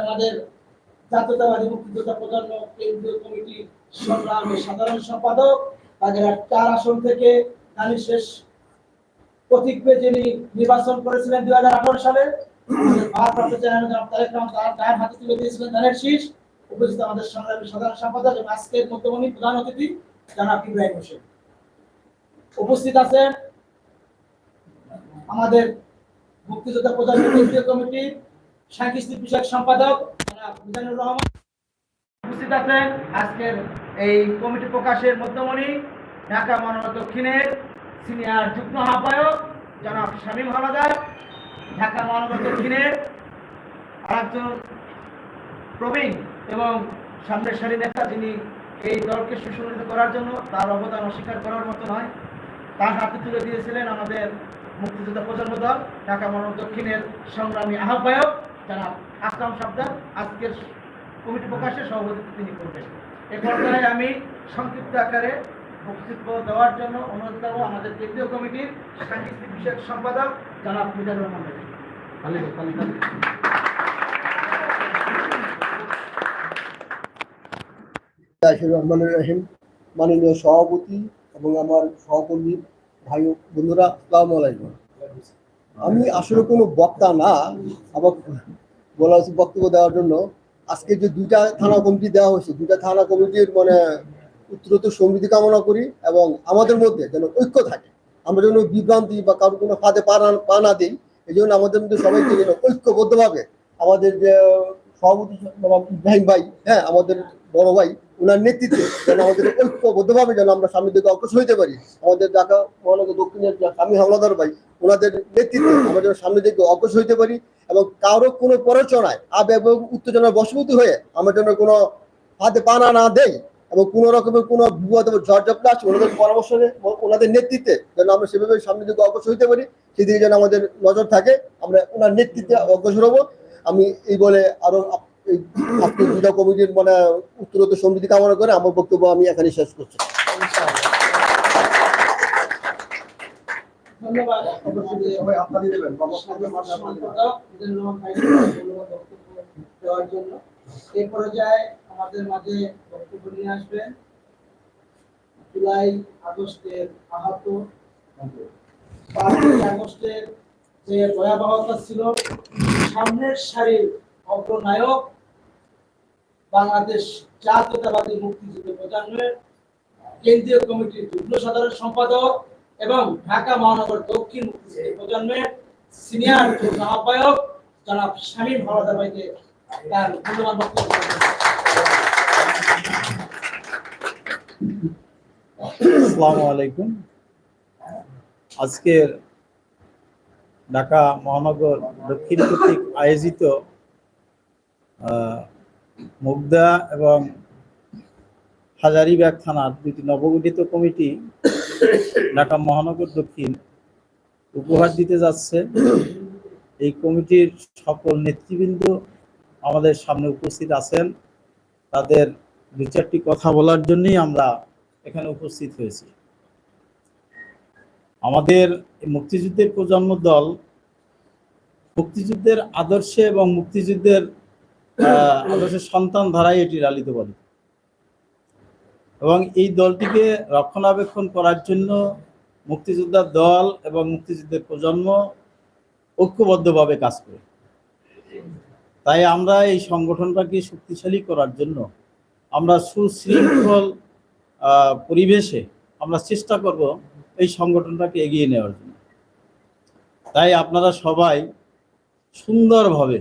আমাদের জাতীয়তাবাদী মুক্তিযোদ্ধা প্রজন্ম কেন্দ্রীয় কমিটির সংগ্রামী সাধারণ সম্পাদক তাদের চার আসন থেকে আমি শেষ প্রতীককে যিনি নির্বাচন করেছিলেন দুই হাজার আঠারো সালে ভারপ্রাপ্ত চেয়ারম্যান জনাব তারেক রহমান তার হাতে তুলে দিয়েছিলেন ধানের শীষ। উপস্থিত আমাদের সংগ্রামী সাধারণ সম্পাদক এবং আজকের মধ্যমণি প্রধান অতিথি, জনাব ইব্রাহিম হোসেন। উপস্থিত আছেন আমাদের মুক্তিযোদ্ধা প্রজন্ম কেন্দ্রীয় কমিটির সাংস্কৃতিক বিষয়ক সম্পাদক মিজানুর রহমান উপস্থিত আছেন। আজকের এই কমিটি প্রকাশের মধ্যমণি ঢাকা মহানগর দক্ষিণের সিনিয়র যুগ্ম আহ্বায়ক জনাব শামীম ঢাকা মহানগর দক্ষিণের আরেকজন প্রবীণ এবং সামনের সারি নেতা যিনি এই দলকে সুসংগঠিত করার জন্য তার অবদান অস্বীকার করার মতো নয়। তার হাতে তুলে দিয়েছিলেন আমাদের মুক্তিযোদ্ধা প্রজন্ম দল, ঢাকা মহানগর দক্ষিণের সংগ্রামী আহ্বায়ক জনাব আসলাম সাবদার আজকের কমিটি প্রকাশে সভাপতিত্ব তিনি করবেন। এ পর্যায়ে আমি সংক্ষিপ্ত আকারে বক্তব্য দেওয়ার জন্য অনুরোধ করব আমাদের কেন্দ্রীয় কমিটির সাংস্কৃতিক বিষয়ক সম্পাদক জনাব মিজানুর রহমান মাননীয় সভাপতি এবং আমার সহকর্মী ভাই বন্ধুরা, আসসালামু আলাইকুম। আমি আসলে কোনো বক্তা না আবার বলা হয়েছে বক্তব্য দেওয়ার জন্য। আজকে যে দুইটা থানা কমিটি দেওয়া হয়েছে, দুইটা থানা কমিটির মানে উত্তরোত্তর সমৃদ্ধি কামনা করি এবং আমাদের মধ্যে যেন ঐক্য থাকে। আমরা যেন বিভ্রান্তি বা কারোর কোনো ফাঁদে পা না দিই এই জন্য আমাদের মধ্যে সবাইকে যেন ঐক্যবদ্ধভাবে আমাদের যে সভাপতি ইব্রাহিম ভাই হ্যাঁ আমাদের বড় ভাই ওনার নেতৃত্বে যেন আমাদের ঐক্যবদ্ধভাবে যেন আমরা সামনের দিকে অগ্রসর হইতে পারি। আমাদের ঢাকা মহানগর দক্ষিণের স্বামী হামলাদার ভাই ওনাদের নেতৃত্বে আমরা যেন সামনের দিকে অগ্রসর হইতে পারি এবং কারও কোনো প্ররোচনায় আবেগ এবং উত্তেজনার বশবর্তী হয়ে আমরা যেন কোনো হাতে পানা না দেই এবং কোনো রকমের কোনো বিপদ এবং ঝড় ঝাপটা আছে ওনাদের পরামর্শ ওনাদের নেতৃত্বে যেন আমরা সেভাবে সামনের দিকে অগ্রসর হইতে পারি, সেদিকে যেন আমাদের নজর থাকে, আমরা ওনার নেতৃত্বে অগ্রসর হব। আমি এই বলে আরও আজকে দুটা কমিটির মানে উত্তরোত্তর সমৃদ্ধি কামনা করে আমার বক্তব্য আমি এখানে শেষ করছি। এই পর্যায়ে আমাদের মাঝে বক্তব্য নিয়ে আসবেন জুলাই আগস্টের আহত। পাঁচই আগস্টের যে ভয়াবহতা ছিল সামনের সারির অগ্রনায়ক বাংলাদেশ জাতীয়তাবাদী মুক্তিযুদ্ধ প্রজন্মের কেন্দ্রীয় কমিটির যুগ্ম সাধারণ সম্পাদক এবং ঢাকা মহানগর দক্ষিণ মুক্তিযুদ্ধ প্রজন্মের সিনিয়র আহ্বায়ক জনাব শামীম হাওলাদার ভাইকে তার মূল্যবান বক্তব্য আসসালামু আলাইকুম। আজকের ঢাকা মহানগর দক্ষিণ কর্তৃক আয়োজিত মুগদা এবং হাজারিবাগ থানার দুটি নবগঠিত কমিটি ঢাকা মহানগর দক্ষিণ উপহার দিতে যাচ্ছে। এই কমিটির সকল নেতৃবৃন্দ আমাদের সামনে উপস্থিত আছেন। তাদের দু চারটি কথা বলার জন্যই আমরা এখানে উপস্থিত হয়েছি। আমাদের মুক্তিযুদ্ধের প্রজন্ম দল মুক্তিযুদ্ধের আদর্শে এবং মুক্তিযুদ্ধের আহ, আদর্শের সন্তান ধারায় এটি লালিত বলে। এবং এই দলটিকে রক্ষণাবেক্ষণ করার জন্য মুক্তিযোদ্ধার দল এবং মুক্তিযুদ্ধের প্রজন্ম ঐক্যবদ্ধভাবে কাজ করে। তাই আমরা এই সংগঠনটাকে শক্তিশালী করার জন্য আমরা সুশৃঙ্খল পরিবেশে আমরা চেষ্টা করব এই সংগঠনটাকে এগিয়ে নেওয়ার জন্য। তাই আপনারা সবাই সুন্দরভাবে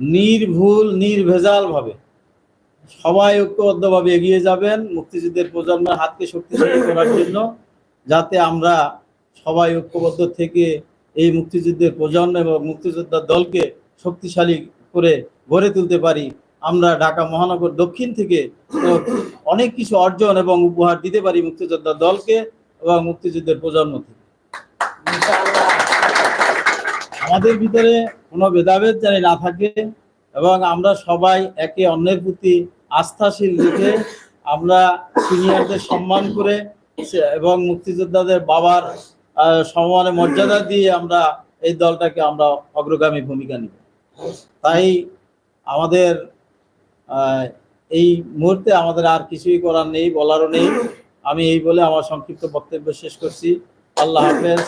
নির্ভুল, নির্ভেজালভাবে। সবাই ঐক্যবদ্ধভাবে এগিয়ে যাবেন মুক্তিযুদ্ধের প্রজন্মের হাতকে শক্তিশালী করার জন্য, যাতে আমরা সবাই ঐক্যবদ্ধ থেকে এই মুক্তিযুদ্ধের প্রজন্ম এবং মুক্তিযোদ্ধার দলকে শক্তিশালী করে গড়ে তুলতে পারি। আমরা ঢাকা মহানগর দক্ষিণ থেকে অনেক কিছু অর্জন এবং উপহার দিতে পারি মুক্তিযোদ্ধা দলকে এবং মুক্তিযুদ্ধের প্রজন্ম থেকে। আমাদের ভিতরে কোনো ভেদাভেদ জানি না থাকে এবং আমরা সবাই একে অন্যের প্রতি আস্থাশীল রেখে আমরা সিনিয়রদের সম্মান করে এবং মুক্তিযোদ্ধাদের বাবার আহ, সম্মানে মর্যাদা দিয়ে আমরা এই দলটাকে আমরা অগ্রগামী ভূমিকা নিব। তাই আমাদের এই মুহূর্তে আমাদের আর কিছুই করার নেই বলারও নেই। আমি এই বলে আমার সংক্ষিপ্ত বক্তব্য শেষ করছি। আল্লাহ হাফেজ।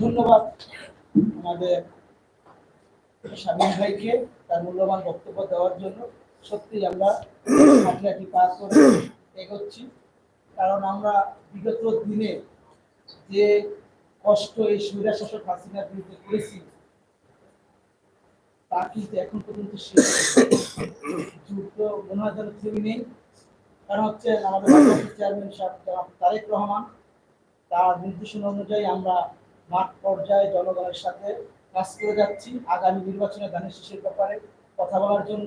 ধন্যবাদ আমাদের স্বামী ভাইকে তার মূল্যবান বক্তব্য দেওয়ার জন্য সত্যি আমরা হাঁটি কাজ করে এগোচ্ছি কারণ আমরা বিগত দিনে যে কষ্ট এই সুবিধা শাসক হাসিনার বিরুদ্ধে করেছি, তা কিন্তু এখন পর্যন্ত হয়নি। মনে হয় যেন থেমে নেই কারণ হচ্ছে আমাদের চেয়ারম্যান সাহেব তারেক রহমান, তার নির্দেশনা অনুযায়ী আমরা মাঠ পর্যায়ে জনগণের সাথে কাজ করে যাচ্ছি। আগামী নির্বাচনে ধানের শীষের ব্যাপারে কথা বলার জন্য।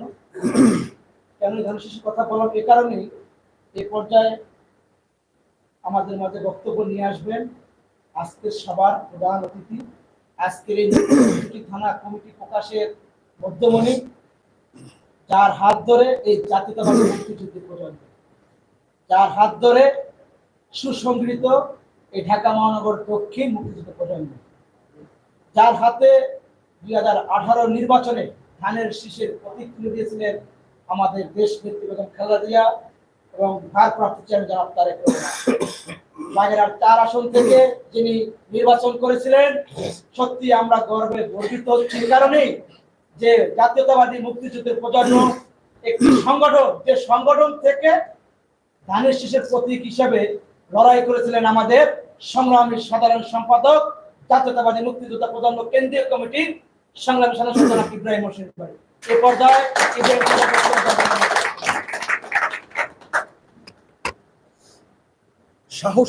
কেন ধানের শীষের কথা বলার? এ কারণেই এ পর্যায়ে আমাদের মাঝে বক্তব্য নিয়ে আসবেন আজকের সবার প্রধান অতিথি। আজকের এই থানা কমিটি প্রকাশের মধ্যমণি, যার হাত ধরে এই জাতীয়তাবাদী মুক্তিযুদ্ধের প্রজন্ম, যার হাত ধরে সুসংগঠিত এই ঢাকা মহানগর দক্ষিণ মুক্তিযুদ্ধ প্রজন্ম। যার হাতে দুই হাজার আঠারো নির্বাচনে ধানের শীষের প্রতীক তুলে দিয়েছিলেন আমাদের দেশ নেত্রী বেগম খালেদা এবং ভারপ্রাপ্ত চেয়ারম্যান জনাব তারেক বাগেরহাট চার আসন থেকে যিনি নির্বাচন করেছিলেন, সত্যি আমরা গর্বে গর্বিত হচ্ছি কারণেই যে জাতীয়তাবাদী মুক্তিযুদ্ধের প্রজন্ম একটি সংগঠন, যে সংগঠন থেকে ধানের শীষের প্রতীক হিসেবে লড়াই করেছিলেন আমাদের সংগ্রামী সাধারণ সম্পাদক, জাতীয়তাবাদী মুক্তিযোদ্ধা প্রজন্ম কেন্দ্রীয় কমিটির সংগ্রামী সাধারণ সম্পাদক ইব্রাহিম হোসেন ভাই। এ পর্যায়ে সাহস